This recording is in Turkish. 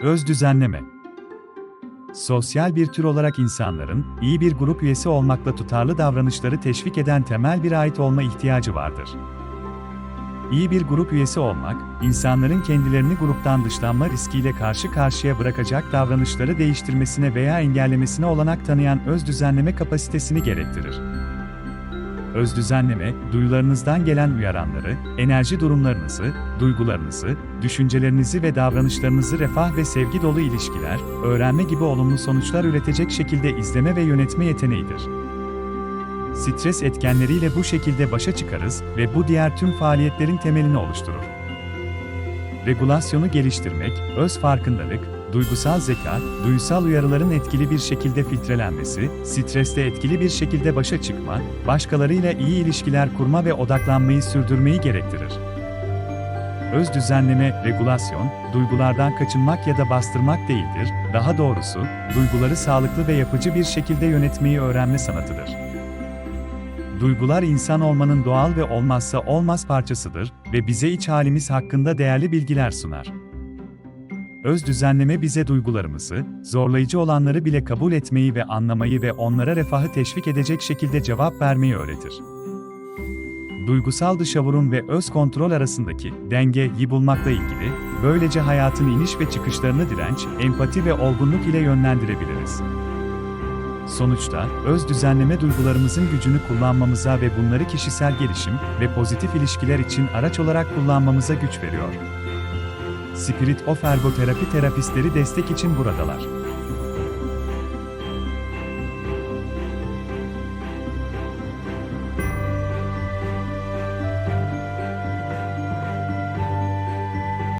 Öz düzenleme. Sosyal bir tür olarak insanların, iyi bir grup üyesi olmakla tutarlı davranışları teşvik eden temel bir ait olma ihtiyacı vardır. İyi bir grup üyesi olmak, insanların kendilerini gruptan dışlanma riskiyle karşı karşıya bırakacak davranışları değiştirmesine veya engellemesine olanak tanıyan öz düzenleme kapasitesini gerektirir. Öz düzenleme, duyularınızdan gelen uyaranları, enerji durumlarınızı, duygularınızı, düşüncelerinizi ve davranışlarınızı refah ve sevgi dolu ilişkiler, öğrenme gibi olumlu sonuçlar üretecek şekilde izleme ve yönetme yeteneğidir. Stres etkenleriyle bu şekilde başa çıkarız ve bu diğer tüm faaliyetlerin temelini oluşturur. Regulasyonu geliştirmek, öz farkındalık, duygusal zeka, duysal uyarıların etkili bir şekilde filtrelenmesi, stresle etkili bir şekilde başa çıkma, başkalarıyla iyi ilişkiler kurma ve odaklanmayı sürdürmeyi gerektirir. Öz düzenleme, regulasyon, duygulardan kaçınmak ya da bastırmak değildir, daha doğrusu, duyguları sağlıklı ve yapıcı bir şekilde yönetmeyi öğrenme sanatıdır. Duygular insan olmanın doğal ve olmazsa olmaz parçasıdır ve bize iç halimiz hakkında değerli bilgiler sunar. Öz düzenleme bize duygularımızı, zorlayıcı olanları bile kabul etmeyi ve anlamayı ve onlara refahı teşvik edecek şekilde cevap vermeyi öğretir. Duygusal dışavurun ve öz kontrol arasındaki dengeyi bulmakla ilgili, böylece hayatın iniş ve çıkışlarını direnç, empati ve olgunluk ile yönlendirebiliriz. Sonuçta, öz düzenleme duygularımızın gücünü kullanmamıza ve bunları kişisel gelişim ve pozitif ilişkiler için araç olarak kullanmamıza güç veriyor. Spirit of Ergoterapi terapistleri destek için buradalar.